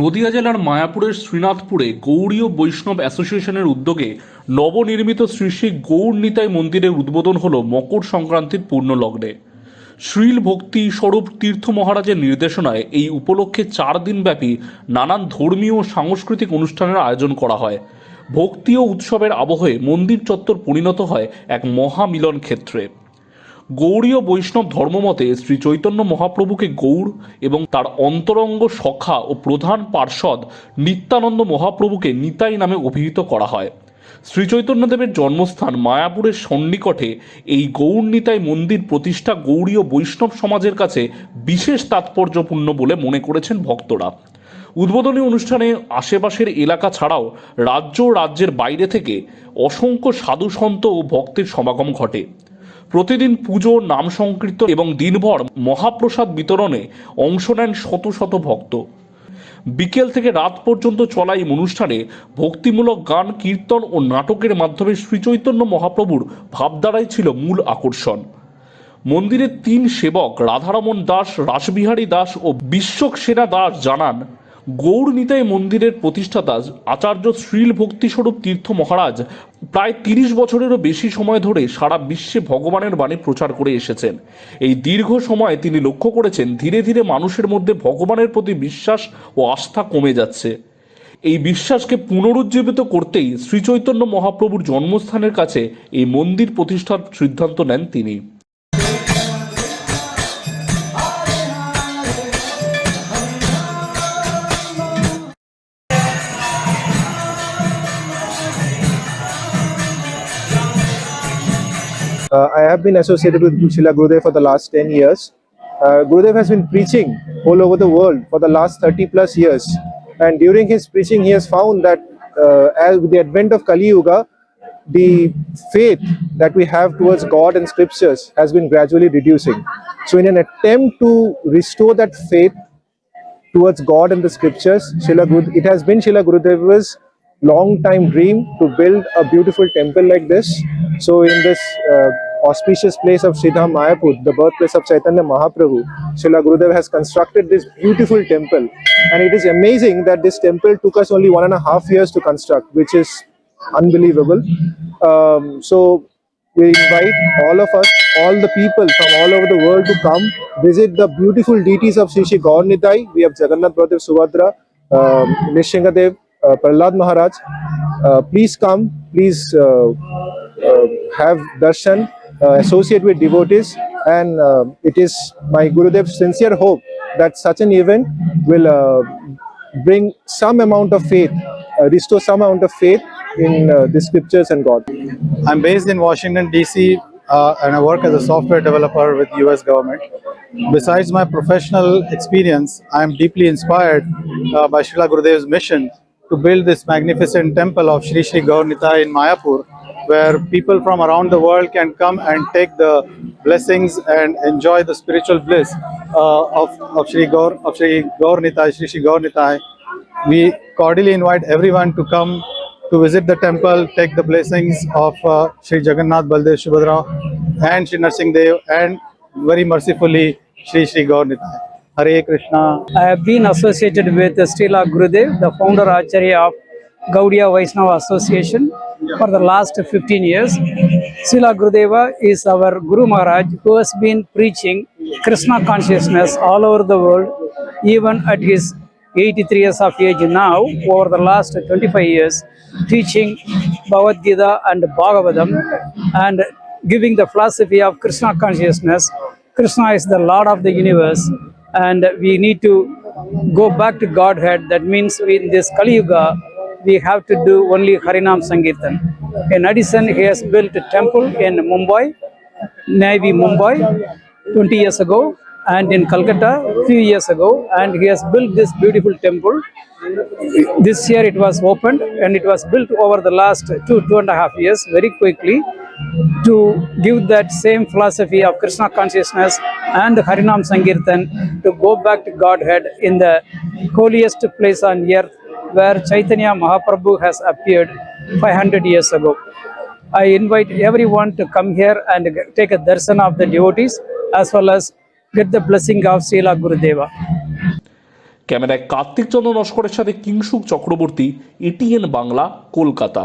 নদিয়া জেলার মায়াপুরের শ্রীনাথপুরে গৌড়ীয় বৈষ্ণব অ্যাসোসিয়েশনের উদ্যোগে নবনির্মিত শ্রী শ্রী গৌর নিতাই মন্দিরের উদ্বোধন হল মকর সংক্রান্তির পূর্ণ লগ্নে। শ্রীল ভক্তি স্বরূপ তীর্থ মহারাজের নির্দেশনায় এই উপলক্ষে চার দিনব্যাপী নানান ধর্মীয় ও সাংস্কৃতিক অনুষ্ঠানের আয়োজন করা হয়। ভক্তি ও উৎসবের আবহে মন্দির চত্বর পরিণত হয় এক মহামিলন ক্ষেত্রে। গৌড়ীয় বৈষ্ণব ধর্মমতে শ্রী চৈতন্য মহাপ্রভুকে গৌড় এবং তার অন্তরঙ্গ সখা ও প্রধান পার্ষদ নিত্যানন্দ মহাপ্রভুকে নিতাই নামে অভিহিত করা হয়। শ্রী চৈতন্যদেবের জন্মস্থান মায়াপুরের সন্নিকটে এই গৌড় নিতাই মন্দির প্রতিষ্ঠা গৌড়ীয় বৈষ্ণব সমাজের কাছে বিশেষ তাৎপর্যপূর্ণ বলে মনে করেছেন ভক্তরা। উদ্বোধনী অনুষ্ঠানে আশেপাশের এলাকা ছাড়াও রাজ্য ও রাজ্যের বাইরে থেকে অসংখ্য সাধু সন্ত ও ভক্তের সমাগম ঘটে। প্রতিদিন পুজো, নাম সংকীর্তন এবং দিনভর মহাপ্রসাদ বিতরণে অংশ নেন শত শত ভক্ত। বিকেল থেকে রাত পর্যন্ত চলা এই অনুষ্ঠানে ভক্তিমূলক গান, কীর্তন ও নাটকের মাধ্যমে শ্রীচৈতন্য মহাপ্রভুর ভাবধারাই ছিল মূল আকর্ষণ। মন্দিরের তিন সেবক রাধারমণ দাস, রাসবিহারী দাস ও বিশ্বক সেনা দাস জানান গৌর নিতাই মন্দিরের প্রতিষ্ঠাতা আচার্য শ্রীল ভক্তিস্বরূপ তীর্থ মহারাজ প্রায় তিরিশ বছরেরও বেশি সময় ধরে সারা বিশ্বে ভগবানের বাণী প্রচার করে এসেছেন। এই দীর্ঘ সময় তিনি লক্ষ্য করেছেন, ধীরে ধীরে মানুষের মধ্যে ভগবানের প্রতি বিশ্বাস ও আস্থা কমে যাচ্ছে। এই বিশ্বাসকে পুনরুজ্জীবিত করতেই শ্রীচৈতন্য মহাপ্রভুর জন্মস্থানের কাছে এই মন্দির প্রতিষ্ঠার সিদ্ধান্ত নেন তিনি। I have been associated with Srila Gurudev for the last 10 years. Uh, Gurudev has been preaching all over the world for the last 30 plus years. And during his preaching, he has found that uh, as with the advent of Kali Yuga, the faith that we have towards God and scriptures has been gradually reducing. So, in an attempt to restore that faith towards God and the scriptures, Srila it has been Srila Gurudeva's long time dream to build a beautiful temple like this. So, in this uh, auspicious place of Sridham Mayapur, the birthplace of Chaitanya Mahaprabhu, Srila Gurudev has constructed this beautiful temple. And it is amazing that this temple took us only one and a half years to construct, which is unbelievable. Um, so, we invite all of us, all the people from all over the world to come visit the beautiful deities of Sri Sri Gaur Nitai. We have Jagannath Baladev Subhadra, um, Nishingadev, uh, Prahlad Maharaj. Uh, please come, please uh, uh, have darshan, associate with devotees, and uh, it is my Gurudev's sincere hope that such an event will uh, bring some amount of faith, uh, restore some amount of faith in uh, the scriptures and God. I'm based in Washington DC uh, and I work as a software developer with US government. Besides my professional experience, I am deeply inspired uh, by Srila Gurudev's mission to build this magnificent temple of Sri Sri Gaur Nitai in Mayapur, where people from around the world can come and take the blessings and enjoy the spiritual bliss uh, of, of Sri Gaur of Sri Gaur Nitai, Sri Sri Gaur Nitai. We cordially invite everyone to come to visit the temple, take the blessings of uh, Sri Jagannath Baldev Subhadra and Sri Narsingh Dev and very mercifully Sri Sri Gaur Nitai. Hare Krishna. I have been associated with Srila Gurudev, the founder Acharya of Gaudiya Vaishnava Association for the last 15 years. Srila Gurudeva is our Guru Maharaj who has been preaching Krishna consciousness all over the world, even at his 83 years of age now, over the last 25 years, teaching Bhagavad Gita and Bhagavatam and giving the philosophy of Krishna consciousness. Krishna is the Lord of the universe, and we need to go back to Godhead. That means in this Kali Yuga, we have to do only Harinam Sankirtan. In addition, he has built a temple in Mumbai, Navy Mumbai, 20 years ago, and in Calcutta, few years ago, and he has built this beautiful temple. This year it was opened, and it was built over the last two two and a half years very quickly to give that same philosophy of Krishna consciousness and Harinam Sankirtan to go back to Godhead in the holiest place on earth where Chaitanya Mahaprabhu has appeared 500 years ago. I invite everyone to come here and take a darshan of the devotees as well as get the blessing of Srila Gurudeva. ক্যামেরায় কার্তিক চন্দ্র নস্করের সাথে Kingshuk Chakraborty ATN Bangla Kolkata